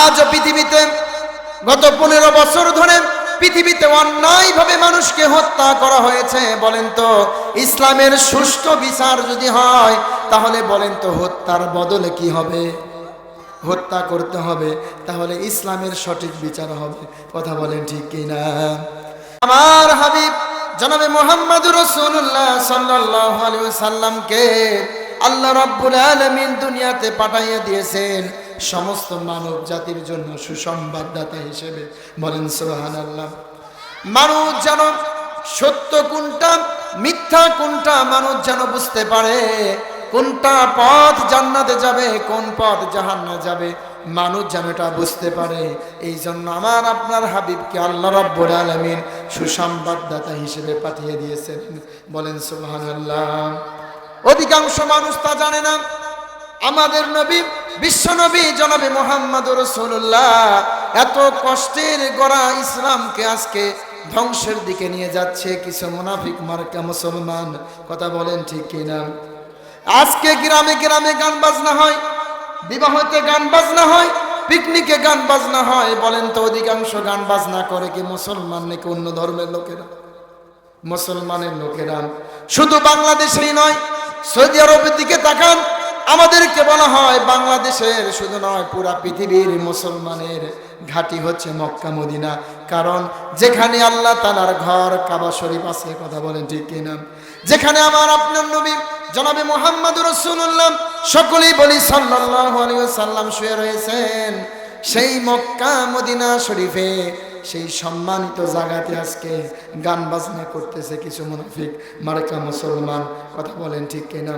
আজ পৃথিবীতে গত পনেরো বছর ধরে পৃথিবীতে অন্যায়ভাবে মানুষকে হত্যা করা হয়েছে, বলেন তো। ইসলামের সুষ্ঠু বিচার যদি হয়, তাহলে বলেন তো হত্যার বদলে কি হবে? হত্যা করতে হবে, তাহলে ইসলামের সঠিক বিচার হবে। কথা বলেন ঠিক কিনা আমার হাবিব জনাবে মোহাম্মদ রসুল্লাহ সাল্লাহ আলাইহি সাল্লামকে আল্লাহ রব্বুল আলমিন দুনিয়াতে পাঠাইয়া দিয়েছেন। সমস্ত মানব জাতির জন্য সুসংবাদদাতা হিসেবে বলেন সোহান আল্লাহ মানুষ যেন সত্য কোনটা, মিথ্যা কোনটা মানুষ যেন বুঝতে পারে, কোনটা পথ জান্নাতে যাবে, কোন পথ জাহান্না যাবে মানুষ যেন এটা বুঝতে পারে। এই জন্য আমার, আপনার হাবিবকে আল্লাহ রাব্বুল আলামিন সুসংবাদদাতা হিসেবে পাঠিয়ে দিয়েছেন, বলেন সুবহানাল্লাহ। অধিকাংশ মানুষ তা জানে না। আমাদের নবী বিশ্ব নবী জনাবে মোহাম্মদ রসুল্লাহ এত কষ্টের গড়া ইসলামকে আজকে ধ্বংসের দিকে নিয়ে যাচ্ছে কিছু মুনাফিক মার্কা মুসলমান। কথা বলেন ঠিক কিনা? আজকে গ্রামে গ্রামে গান বাজনা হয়, বিবাহতে গান বাজনা হয়, পিকনিকে গান বাজনা হয়। বলেন তো অধিকাংশ গান বাজনা করে কি মুসলমান নাকি অন্য ধর্মের লোকেরা? মুসলমানের লোকেরা। শুধু বাংলাদেশেই নয়, সৌদি আরবের দিকে তাকান আমাদেরকে বলা হয় বাংলাদেশের শুধু নয়, পুরা পৃথিবীর মুসলমানের ঘাটি হচ্ছে মক্কা, মদিনা। কারণ যেখানে আল্লাহ তালার ঘর কাবা শরীফ আছে কথা বলেন ঠিক কিনা? যেখানে আমার আপনার নবী জনাবে মোহাম্মদ রসুল্লাহ সকলেই বলি সাল্লাহ সাল্লাম শুয়ে রয়েছেন। সেই মক্কা, মদিনা শরীফে সেই সম্মানিত জায়গাতে আজকে গান বাজনা করতেছে কিছু মুনাফিক, মার্কা মুসলমান, কথা বলেন ঠিক কিনা?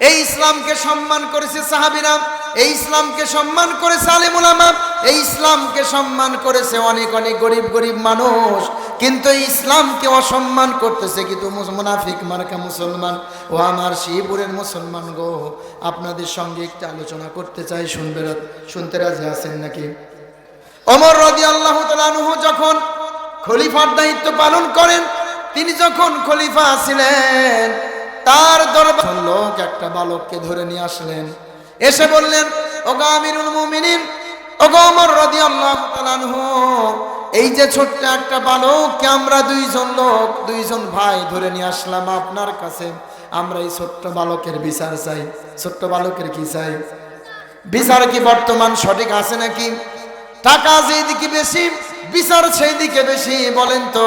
এই ইসলামকে সম্মান করেছে সাহাবিরা, এই ইসলামকে সম্মান করেছে আলিমুলামা এই ইসলামকে সম্মান করেছে অনেক অনেক গরিব গরিব মানুষ। কিন্তু ইসলামকে অসম্মান করতেছে কিন্তু মুনাফিক মার্কা মুসলমান। ও আমার শিবপুরের মুসলমান গো, আপনাদের সঙ্গে একটু আলোচনা করতে চাই, শুনবে শুনতে রাজি আছেন নাকি? অমর রদি আল্লাহ তালানুহ যখন খলিফার দায়িত্ব পালন করেন, তিনি যখন খলিফা ছিলেন, তার দরবার একটা বালককে ধরে নিয়ে আসলেন। এসে বললেন, ওগা আমিরুল মুমিনিন, ওগা অমর রদি আল্লাহ এই যে ছোট্ট একটা বালককে আমরা দুইজন লোক, দুইজন ভাই ধরে নিয়ে আসলাম আপনার কাছে। আমরা এই ছোট্ট বালকের বিচার চাই। ছোট্ট বালকের কি চাই? বিচার কি বর্তমান সঠিক আছে নাকি? টাকা যেই দিকে বেশি, বিচার সেই দিকে বেশি। বলেন তো,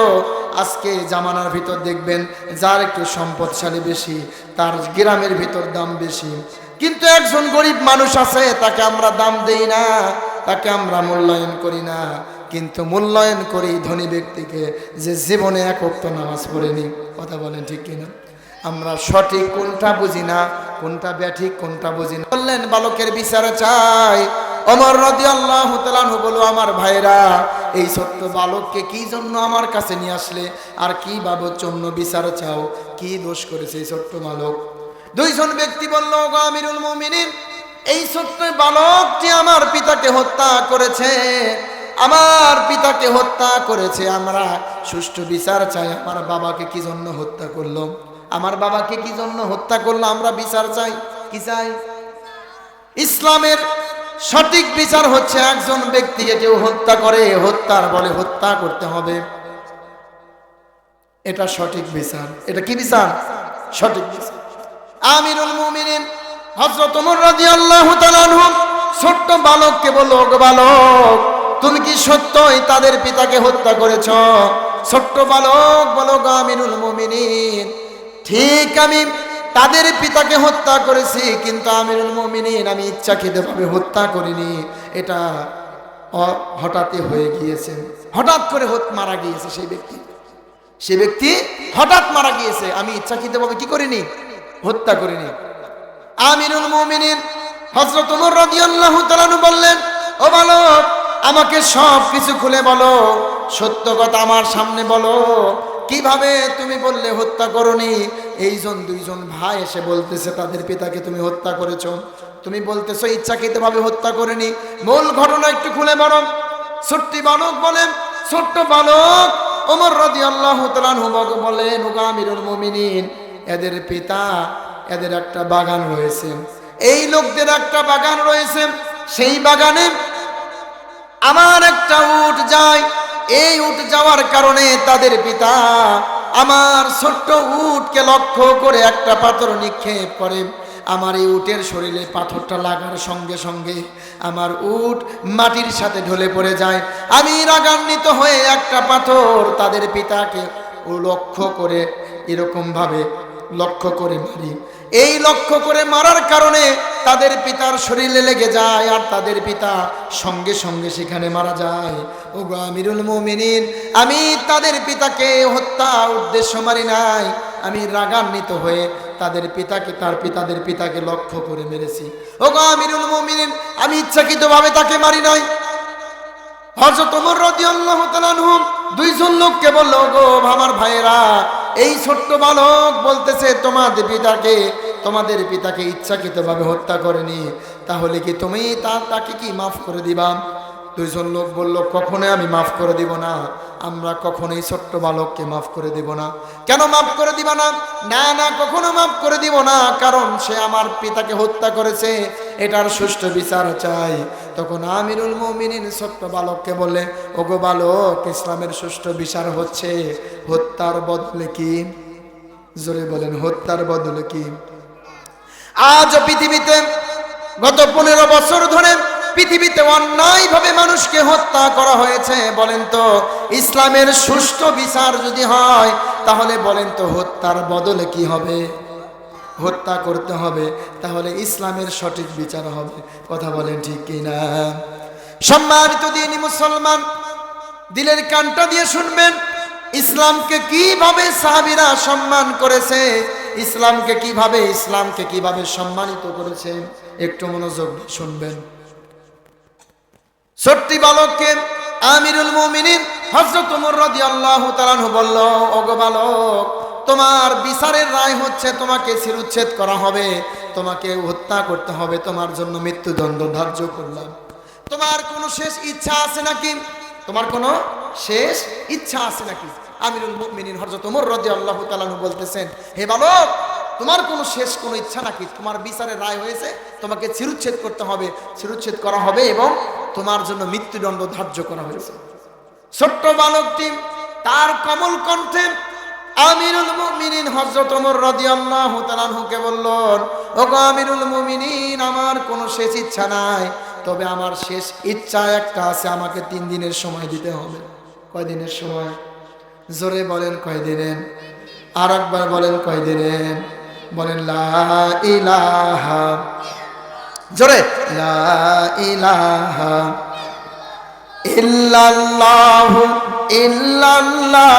আজকে জামানার ভিতর দেখবেন, যার একটু সম্পদশালী বেশি তার গ্রামের ভিতর দাম বেশি। কিন্তু একজন গরিব মানুষ আছে, তাকে আমরা দাম দেই না, তাকে আমরা মূল্যায়ন করি না। কিন্তু মূল্যায়ন করি ধনী ব্যক্তিকে, যে জীবনে এক অক্ত নামাজ পড়েনি। কথা বলেন ঠিক কিনা? আমরা সঠিক কোনটা বুঝি না, কোনটা ব্যাঠিক, কোনটা বুঝি না। বললেন, বালকের বিচারে চাই। অমর রদি আল্লাহ বলো আমার ভাইরা, এই ছোট্ট বালককে কি জন্য আমার কাছে নিয়ে আসলে? আর কি বাবদ জন্য বিচার চাও? কি দোষ করেছে এই ছোট্ট বালক? দুইজন ব্যক্তি বলল আমিরুল মুমিনিন, এই ছোট্ট বালকটি আমার পিতাকে হত্যা করেছে, আমার পিতাকে হত্যা করেছে, আমরা সুষ্ঠু বিচার চাই। আমার বাবাকে কি জন্য হত্যা করল? আমার বাবাকে কি জন্য হত্যা করল? আমরা বিচার চাই। কি চাই? ইসলামের সঠিক বিচার হচ্ছে একজন ব্যক্তিকে কেউ হত্যা করে, হত্যার বলে হত্যা করতে হবে। এটা সঠিক বিচার। এটা কি বিচার? সঠিক বিচার। আমিরুল মুমিনিন, হযরত ওমর রাদিয়াল্লাহু তাআলা ছোট্ট বালককে বলল, "ওগো বালক, তুমি কি সত্যই তাদের পিতাকে হত্যা করেছ? ছোট্ট বালক বলো আমিরুল মুমিনিন, ঠিক আমি তাদের পিতাকে হত্যা করেছি, কিন্তু আমিরুল মুমিনিন আমি ইচ্ছাকৃতভাবে হত্যা করিনি। এটা হঠাৎই হয়ে গিয়েছে। হঠাৎ করে মারা গিয়েছে সেই ব্যক্তি। সে ব্যক্তি হঠাৎ মারা গিয়েছে। আমি ইচ্ছাকৃতভাবে কি করিনি? হত্যা করিনি। আমিরুল মুমিনিন রাদিয়াল্লাহু তাআলা বললেন, ও বালক, আমাকে সব কিছু খুলে বলো। সত্য কথা আমার সামনে বলো। কীভাবে তুমি বললে হত্যা করনি? এইজন দুইজন ভাই এসে বলতেছে, তাদের পিতাকে তুমি হত্যা করেছ। তুমি বলতেছো, ইচ্ছাকৃতভাবে হত্যা করেনি। মূল ঘটনা একটু খুলে বলো। ছোট্টি বালক বলেন ছোট্ট বালক ওমর রাদি আল্লাহ বলেন আমিরুল মুমিনিন, এদের পিতা, এদের একটা বাগান রয়েছে। এই লোকদের একটা বাগান রয়েছে। সেই বাগানে আমার একটা উট যায়। এই উট যাওয়ার কারণে তাদের পিতা আমার ছোট্ট উটকে লক্ষ্য করে একটা পাথর নিক্ষেপ করে। আমার এই উটের শরীরে পাথরটা লাগার সঙ্গে সঙ্গে আমার উট মাটির সাথে ঢলে পড়ে যায়। আমি রাগান্বিত হয়ে একটা পাথর তাদের পিতাকে লক্ষ্য করে এরকমভাবে লক্ষ্য করে মারি। এই লক্ষ্য করে মারার কারণে তাদের পিতার শরীরে লেগে যায় আর তাদের পিতা সঙ্গে সঙ্গে সেখানে মারা যায়। ও গো আমিরুল মুমিনিন, আমি তাদের পিতাকে হত্যা উদ্দেশ্য মারি নাই। আমি রাগান্বিত হয়ে তাদের পিতাকে, তার পিতাদের পিতাকে লক্ষ্য করে মেরেছি। ও গো আমিরুল মুমিনিন, আমি ইচ্ছাকৃতভাবে তাকে মারি নাই। হযরত ওমর রাদিয়াল্লাহু তাআলা দুইজন লোককে বলল গো আমার ভাইয়েরা এই ছোট্ট বালক বলতেছে, তোমাদের পিতাকে তোমাদের পিতাকে ইচ্ছাকৃতভাবে হত্যা করেনি। তাহলে কি তুমি তার তাকে কি মাফ করে দিবা? দুইজন লোক বলল, কখনোই আমি মাফ করে দিব না। আমরা কখনোই ছোট্ট বালককে মাফ করে দিব না। কেন মাফ করে দিবা না? না না, কখনো মাফ করে দিব না, কারণ সে আমার পিতাকে হত্যা করেছে। এটার সুষ্ঠু বিচার চাই। তখন আমিরুল মমিনিন ছোট্ট বালককে বলে ওগো বালক, ইসলামের সুষ্ঠু বিচার হচ্ছে। হত্যার বদলে কি? জোরে বলেন, হত্যার বদলে কি? আজ পৃথিবীতে গত পনেরো বছর ধরে পৃথিবীতে অন্যায়ভাবে মানুষকে হত্যা করা হয়েছে, বলেন তো। ইসলামের সুষ্ঠু বিচার যদি হয়, তাহলে বলেন তো হত্যার বদলে কি হবে? হত্যা করতে হবে, তাহলে ইসলামের সঠিক বিচার হবে। কথা বলেন ঠিক কিনা সম্মানিত দিনী মুসলমান, দিলের কানটা দিয়ে শুনবেন, ইসলামকে কীভাবে সাহাবিরা সম্মান করেছে, ইসলামকে কীভাবে ইসলামকে কীভাবে সম্মানিত করেছে, একটু মনোযোগ শুনবেন। ছোট্টি বালককে আমিরুল মুমিনিন হযরত ওমর রাদিয়াল্লাহু তাআলা বলল, ওগো বালক, তোমার বিচারের রায় হচ্ছে তোমাকে শিরুচ্ছেদ করা হবে, তোমাকে হত্যা করতে হবে, তোমার জন্য মৃত্যুদণ্ড ধার্য করলাম। তোমার কোনো শেষ ইচ্ছা আছে নাকি? তোমার কোনো শেষ ইচ্ছা আছে নাকি? আমিরুল মুমিনিন হযরত ওমর রাদিয়াল্লাহু তাআলা বলতেছেন, হে বালক তোমার কোনো শেষ, কোনো ইচ্ছা নাকি? তোমার বিচারের রায় হয়েছে, তোমাকে চিরুচ্ছেদ করতে হবে। চিরুচ্ছেদ করা হবে এবং তোমার জন্য মৃত্যুদণ্ড ধার্য করা হয়েছে। ছোট্ট বালকটি তার কমল কণ্ঠে আমিরুল মুমিনিন হযরত ওমর রাদিয়াল্লাহু তাআলাকে বললেন ওগো আমিরুল মুমিনিন, আমার কোনো শেষ ইচ্ছা নাই। তবে আমার শেষ ইচ্ছা একটা আছে, আমাকে তিন দিনের সময় দিতে হবে। কয় দিনের সময়? জোরে বলেন কয় দিনের আর একবার বলেন কয় দিনের বলেন জোরে লা ইলাহা ইল্লাল্লাহু ইল্লাল্লাহ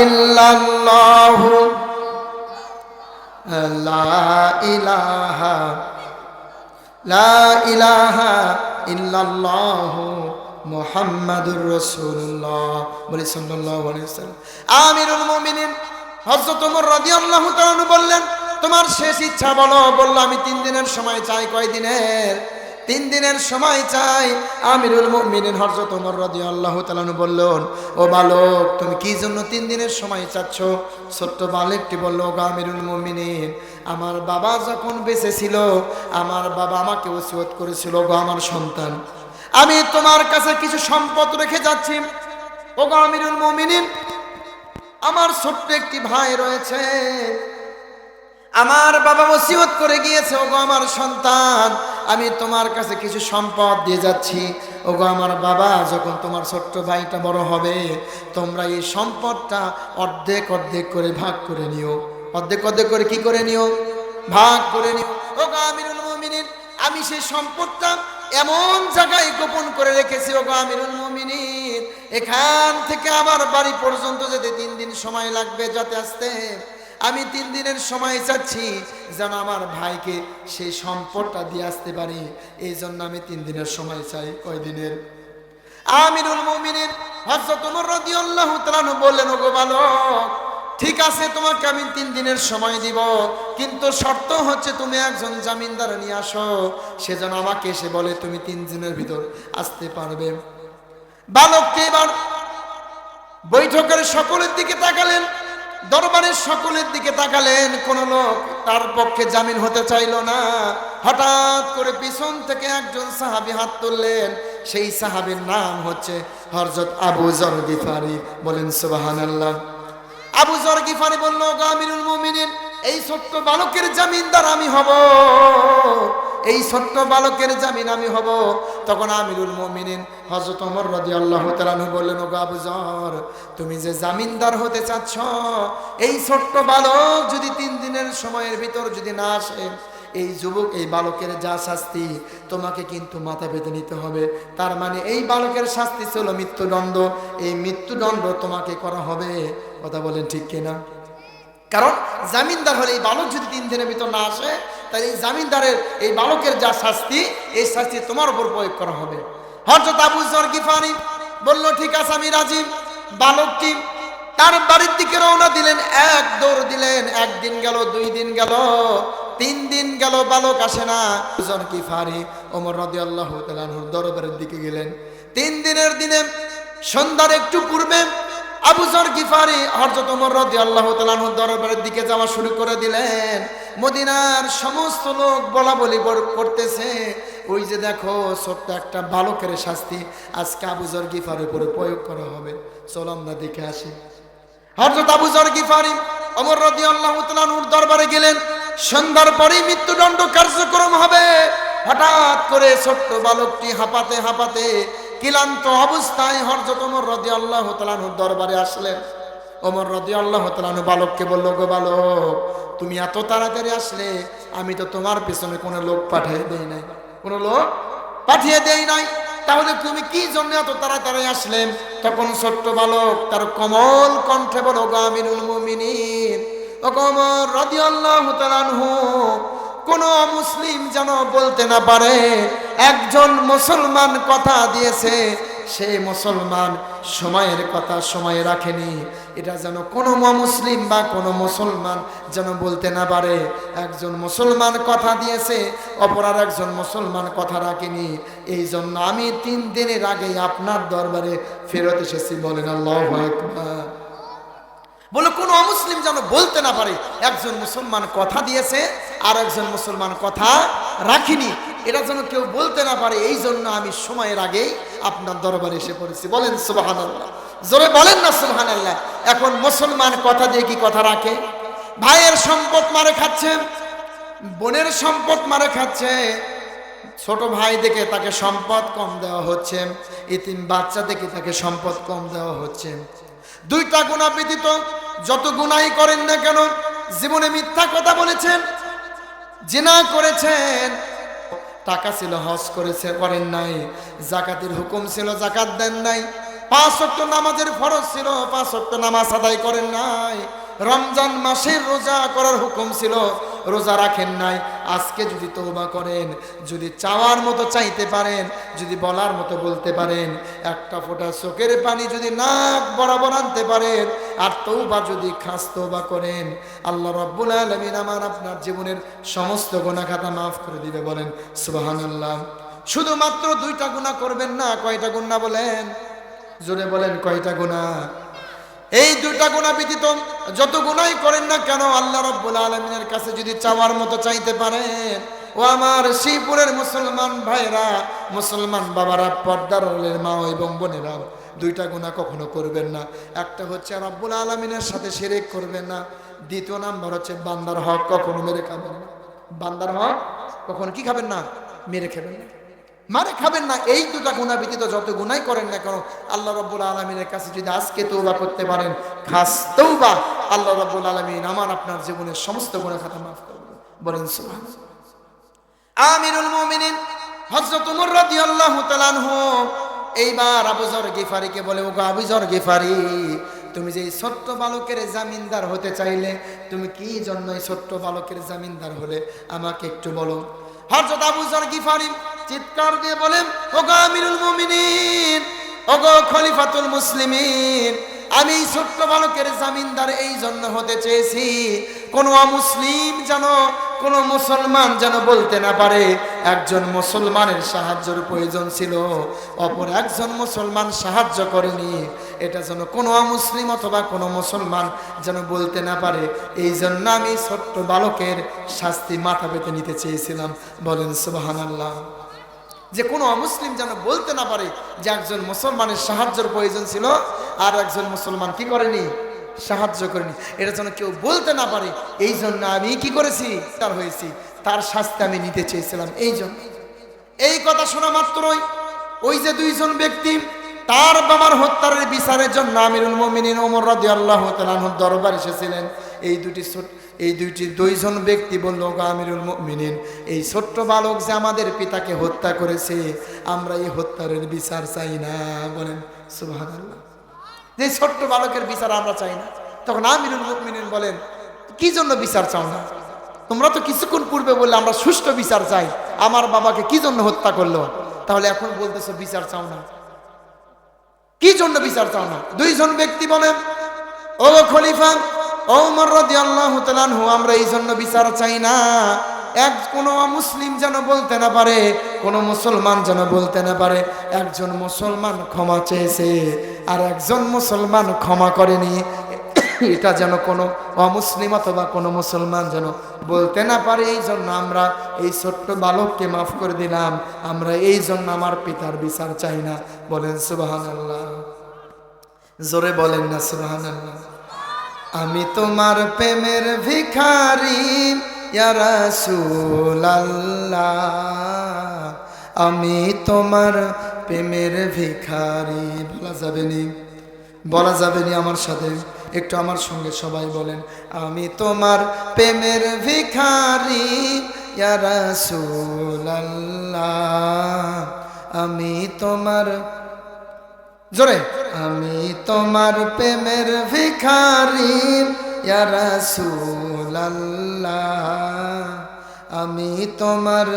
ইল্লাল্লাহু লা ইলাহা লা ইলাহা আমিরুল মুমিনিন হযরত ওমর রাদিয়াল্লাহু তাআলা বললেন, তোমার শেষ ইচ্ছা বলো। বলল, আমি তিন দিনের সময় চাই। কয় দিনের? তিন দিনের সময় চাই। আমিরুল মুমিনিন হযরত ওমর রাদিয়াল্লাহু তাআলা বললেন, ও বালক, তুমি কি জন্য তিন দিনের সময় চাচ্ছ? ছোট্ট বালকটি বলল গো আমিরুল মুমিনিন, আমার বাবা যখন বেঁচে ছিল, আমার বাবা আমাকে ওসিয়ত করেছিল গো আমার সন্তান। আমি তোমার কাছে কিছু সম্পদ রেখে যাচ্ছি। ও আমিরুল মুমিনিন আমার ছোট্ট একটি ভাই রয়েছে। আমার বাবা ওসিয়ত করে গিয়েছে, ওগো আমার সন্তান, আমি তোমার কাছে কিছু সম্পদ দিয়ে যাচ্ছি। ওগো আমার বাবা, যখন তোমার ছোট্ট ভাইটা বড় হবে, তোমরা এই সম্পদটা অর্ধেক অর্ধেক করে ভাগ করে নিও। অর্ধেক অর্ধেক করে কি করে নিও? ভাগ করে নিও। ওগো আমিরুল মুমিনিন, আমি সেই সম্পদটা এমন জায়গায় গোপন করে রেখেছি, ওগো আমিরুল মুমিনিন এখান থেকে আমার বাড়ি পর্যন্ত যেতে তিন দিন সময় লাগবে, যাতে আসতে। আমি তিন দিনের সময় চাচ্ছি যেন আমার ভাইকে সেই সম্পদটা দিয়ে আসতে পারি। এই জন্য আমি তিন দিনের সময় চাই কয় দিনের? আমিরুল মুমিনিন হযরত ওমর রাদিয়াল্লাহু তাআলা বললেন, ওগো বালক, ঠিক আছে, তোমাকে আমি তিন দিনের সময় দিব, কিন্তু শর্ত হচ্ছে তুমি একজন জামিনদার নিয়ে আসো। সে যেন আমাকে এসে বলে, তুমি তিন দিনের ভিতর আসতে পারবে। বালককে এবার? বৈঠকের সকলের দিকে তাকালেন, দরবারের সকলের দিকে তাকালেন, কোন লোক তার পক্ষে জামিন হতে চাইল না। হঠাৎ করে পিছন থেকে একজন সাহাবি হাত তুললেন, সেই সাহাবের নাম হচ্ছে হরজত আবু জর গিফারি। বলেন সুবাহান আল্লাহ আবু জর গিফারি বলল গামিরুল মুমিনিন এই ছোট্ট বালকের জামিনদার আমি হব। এই ছোট্ট বালকের জামিন আমি হব। তখন আমিরুল মুমিনিন হজরত ওমর রাদিয়াল্লাহু তাআলা বললেন, ওগো আবু জর তুমি যে জামিনদার হতে চাচ্ছ, এই ছোট্ট বালক যদি তিন দিনের সময়ের ভিতর যদি না আসে, এই যুবক, এই বালকের যা শাস্তি, তোমাকে কিন্তু মাথা পেতে নিতে হবে। তার মানে এই বালকের শাস্তি ছিল মৃত্যুদণ্ড। এই মৃত্যুদণ্ড তোমাকে করা হবে। কথা বলেন ঠিক কিনা? কারণ জামিনদার হলে এই বালক যদি তিন দিনের ভিতর না আসে, তাহলে এই জামিনদারের এই বালকের যা শাস্তি, এই শাস্তি তোমার উপর প্রয়োগ করা হবে। হরজত আবু জর গিফারি বলল, ঠিক আছে, আমি রাজি। বালকটি তার বাড়ির দিকে রওনা দিলেন, এক দৌড় দিলেন একদিন গেল, দুই দিন গেল, তিন দিন গেল, বালক আসে না। জন কি ফারি ওমর রদি আল্লাহ দরবারের দিকে গেলেন। তিন দিনের দিনে সন্ধ্যার একটু পূর্বে আবু জর গিফারি হরজত রদি আল্লাহ তালাহুর দরবারের দিকে যাওয়া শুরু করে দিলেন। মদিনার সমস্ত লোক বলা বলি করতেছে। ওই যে দেখো, ছোট্ট একটা বালকের শাস্তি আজকে আবু জর গিফারের উপরে প্রয়োগ করা হবে। চলো আমরা দেখে আসি। হরজত আবু জর গিফারি অমর রদি আল্লাহ তালাহুর দরবারে গেলেন। সন্ধ্যার পরেই মৃত্যুদণ্ড কার্যক্রম হবে। হঠাৎ করে ছোট্ট বালকটি হাঁপাতে হাঁপাতে ক্লান্ত অবস্থায় হরজত ওমর রদি আল্লাহ তালানুর দরবারে আসলেন। ওমর রদি আল্লাহ তালানু বালককে বলল গো বালক, তুমি এত তাড়াতাড়ি আসলে, আমি তো তোমার পেছনে কোনো লোক পাঠিয়ে দেই নাই। কোনো লোক পাঠিয়ে দেই নাই। তাহলে তুমি কি জন্য এত তাড়াতাড়ি আসলেন তখন ছোট্ট বালক তার কমল কণ্ঠে বলো গামিনুল মুমিনিন ও কমর রদি আল্লাহ তালানহু কোন মুসলিম যেন বলতে না পারে, একজন মুসলমান কথা দিয়েছে, সে মুসলমান সময়ের কথা সময়ে রাখেনি। এটা যেন কোনো মুসলিম বা কোনো মুসলমান যেন বলতে না পারে, একজন মুসলমান কথা দিয়েছে, অপর আর একজন মুসলমান কথা রাখেনি। এই জন্য আমি তিন দিনের আগেই আপনার দরবারে ফেরত এসেছি, বলেন আল্লাহ বলে, কোনো অমুসলিম যেন বলতে না পারে, একজন মুসলমান কথা দিয়েছে আর একজন মুসলমান কথা রাখিনি। এটা যেন কেউ বলতে না পারে এই জন্য আমি সময়ের আগেই আপনার দরবারে এসে পড়েছি। বলেন সুবাহান আল্লাহ জোরে বলেন না সুবাহান আল্লাহ এখন মুসলমান কথা দিয়ে কি কথা রাখে? ভাইয়ের সম্পদ মারে খাচ্ছে, বোনের সম্পদ মারে খাচ্ছে, ছোট ভাই দেখে তাকে সম্পদ কম দেওয়া হচ্ছে, ইতিম বাচ্চা দেখে তাকে সম্পদ কম দেওয়া হচ্ছে। দুইটা গুণা ব্যতীত যত গুণাই করেন না কেন, জীবনে মিথ্যা কথা বলেছেন জেনা করেছেন। টাকা ছিল, হজ করেছে, করেন নাই। জাকাতের হুকুম ছিল, জাকাত দেন নাই। পাঁচ অক্ট নামাজের ফরজ ছিল, পাঁচ অক্ট নামাজ আদায় করেন নাই। রমজান মাসের রোজা করার হুকুম ছিল রোজা রাখেন নাই, আজকে যদি তৌবা করেন, যদি চাওয়ার মতো চাইতে পারেন, যদি বলার মতো বলতে পারেন, একটা ফোঁটা চোখের পানি যদি নাক বরাবর আনতে পারেন, আর তৌবা যদি খাস তৌবা করেন, আল্লাহ রব্বুল আলমিন আমার আপনার জীবনের সমস্ত গোনা খাতা মাফ করে দিবে, বলেন সুবাহান আল্লাহ শুধুমাত্র দুইটা গুণা করবেন না, কয়টা গুণা বলেন? জোরে বলেন, কয়টা গুণা এই দুটা গুণা ব্যতীত যত গুণাই করেন না কেন আল্লাহ রব্বুল আলমিনের কাছে যদি চাওয়ার মতো চাইতে পারেন? ও আমার শ্রীপুরের মুসলমান ভাইরা, মুসলমান বাবারা, পর্দার হলের মা এবং বোনেরা, দুইটা গুণা কখনো করবেন না। একটা হচ্ছে রব্বুল আলমিনের সাথে সেরেক করবেন না। দ্বিতীয় নাম্বার হচ্ছে বান্দার হক কখনো মেরে খাবেন না। বান্দার হক কখনো কি খাবেন না? মেরে খাবেন না। মারে খাবেন না, এই দুটা গুণা ব্যতীত যত গুণাই করেন না কেন, আল্লাহ রব্বুল আলমিনের কাছে যদি আজকে তৌবা করতে পারেন, খাস তৌবা আল্লাহ রব্বুল আলমিন আমার আপনার জীবনের সমস্ত গুণা খাতা মাফ করবেন বলেন সুবহান আমিরুল মুমিনিন, হযরত উমর রাদিয়াল্লাহু তাআলা আনহু, এইবার আবুজর গিফারিকে বলে, ওগো আবুজর গিফারি, তুমি যে ছোট্ট বালকের জামিনদার হতে চাইলে, তুমি কি জন্য ছোট্ট বালকের জামিনদার হলে আমাকে একটু বলো? হযরত আবুজর গিফারি চিৎকার দিয়ে বলেন, ওগো আমিরুল মুমিনিন, ওগো খলিফাতুল মুসলিমিন, আমি ছোট্ট বালকের জামিনদার এই জন্য হতে চেয়েছি। কোনো অমুসলিম যেন কোনো মুসলমান যেন বলতে না পারে, একজন মুসলমানের সাহায্যের প্রয়োজন ছিল, অপর একজন মুসলমান সাহায্য করেনি। এটা যেন কোনো অমুসলিম অথবা কোনো মুসলমান যেন বলতে না পারে এই জন্য আমি ছোট্ট বালকের শাস্তি মাথা পেতে নিতে চেয়েছিলাম। বলেন সুবাহান আল্লাহ যে কোনো অমুসলিম যেন বলতে না পারে যে একজন মুসলমানের সাহায্যের প্রয়োজন ছিল, আর একজন মুসলমান কি করেনি? সাহায্য করেনি। এটা যেন কেউ বলতে না পারে, এই জন্য আমি কি করেছি? তার হয়েছি। তার শাস্তি আমি নিতে চেয়েছিলাম। এই জন্য। এই কথা শোনা মাত্রই ওই যে দুইজন ব্যক্তি, তার বাবার হত্যার বিচারের জন্য আমিরুল মোমিনিন ওমর রাদি আল্লাহ তালাহুর দরবার এসেছিলেন। এই দুটি এই দুইটি দুইজন ব্যক্তি বলল "গো আমিরুল মুমিনিন, এই ছোট্ট বালক যে আমাদের পিতাকে হত্যা করেছে, আমরা এই হত্যার বিচার চাই না। বলেন, সুবহানাল্লাহ। যে ছোট্ট বালকের বিচার আমরা চাই না। তখন আমিরুল মুমিনিন বলেন, কি জন্য বিচার চাও না? তোমরা তো কিছুক্ষণ পূর্বে বললে আমরা সুষ্ঠু বিচার চাই। আমার বাবাকে কি জন্য হত্যা করল? তাহলে এখন বলতেছো, বিচার চাও না। কি জন্য বিচার চাও না? দুইজন ব্যক্তি বলেন, ও খলিফা ও উমর রাদিয়াল্লাহু তাআলা আমরা এই জন্য বিচার চাই না। এক কোনো মুসলিম যেন বলতে না পারে, কোনো মুসলমান যেন বলতে না পারে, একজন মুসলমান ক্ষমা চেয়েছে আর একজন মুসলমান ক্ষমা করেনি, এটা যেন কোনো অমুসলিম অথবা কোনো মুসলমান যেন বলতে না পারে, এই জন্য আমরা এই ছোট্ট বালককে মাফ করে দিলাম, আমরা এই জন্য আমার পিতার বিচার চাই না, বলেন সুবাহান আল্লাহ জোরে বলেন না সুবাহান আল্লাহ আমি তোমার প্রেমের ভিখারি আমি তোমার প্রেমের ভিখারি। বলা যাবে নি, বলা যাবে নি আমার সাথে, একটু আমার সঙ্গে সবাই বলেন, আমি তোমার প্রেমের ভিখারি। আমি তোমার, জোরে, আমি তোমার প্রেমের ভিখারি। আমি তোমার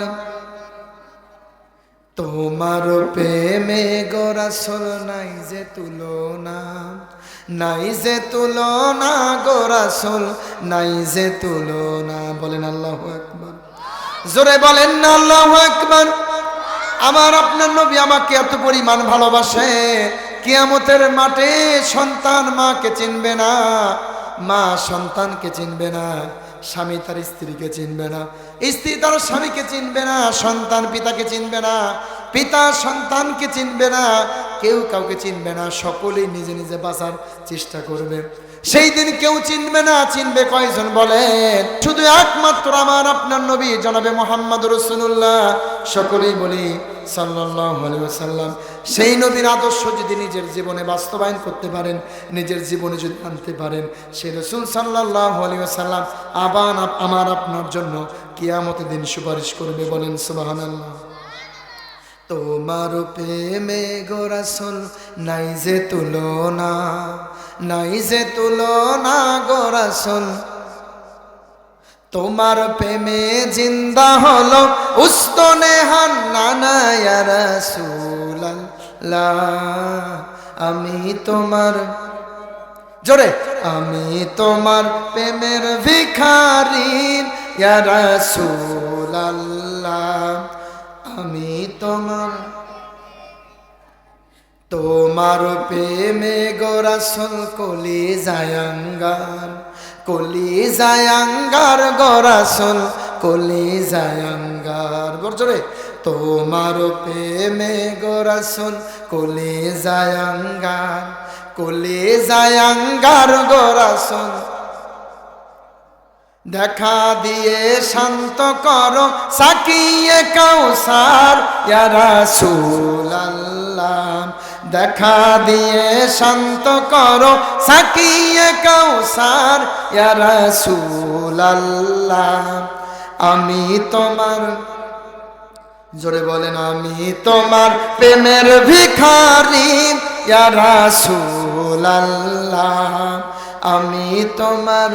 তোমার প্রেমে গোরাসল নাই যে তুলনা, নাই যে তুলনা গোরাসল নাই যে তুলনা। বলেন আল্লাহ একবার জোরে বলেন না আল্লাহ একবার আমার আপনার নবী আমাকে এত পরিমাণ ভালোবাসে, কিয়ামতের মাঠে সন্তান মাকে চিনবে না। মা সন্তানকে চিনবে না, স্বামী তার স্ত্রীকে চিনবে না, স্ত্রী তার স্বামীকে চিনবে না, সন্তান পিতাকে চিনবে না পিতা সন্তানকে চিনবে না, কেউ কাউকে চিনবে না, সকলেই নিজে নিজে বাঁচার চেষ্টা করবে। সেই দিন কেউ চিনবে না, চিনবে কয়জন বলেন। শুধু একমাত্র আমার আপনার নবী, জনাবে মোহাম্মদ রসুল্লাহ সকলেই বলি সাল্লাম সেই নবীর আদর্শ যদি নিজের জীবনে বাস্তবায়ন করতে পারেন, নিজের জীবনে যদি আনতে পারেন, সে রসুল সাল্লাহ সাল্লাম আবার আমার আপনার জন্য কিয়ামতের দিন সুপারিশ করবে বলেন সুবাহান তোমার প্রেমে গোরাসল নাই যে তুলনা, নাই যে তুলনা গোরাসল তোমার প্রেমে জিন্দা হলো উস্তনে আমি তোমার, জোরে, আমি তোমার প্রেমের ভিখারি ইয়া রাসূলুল্লাহ। আমি তোমার তোমার প্রেমে গোরাসল কলি জায়াঙ্গার কলি জায়াঙ্গার গোরাসল কলি জায়াঙ্গার। বর্জরে তোমার প্রেমে গোরাসল কলি জায়াঙ্গার কলি জায়াঙ্গার গোরাসল দেখা দিয়ে শান্ত করো, সাকিয়ে কাউসার, ইয়া রাসূলুল্লাহ। দেখা দিয়ে শান্ত করো, সাকিয়ে কাউসার, ইয়া রাসূলুল্লাহ। আমি তোমার, জোরে বলেন, আমি তোমার প্রেমের ভিখারি, ইয়া রাসূলুল্লাহ। আমি তোমার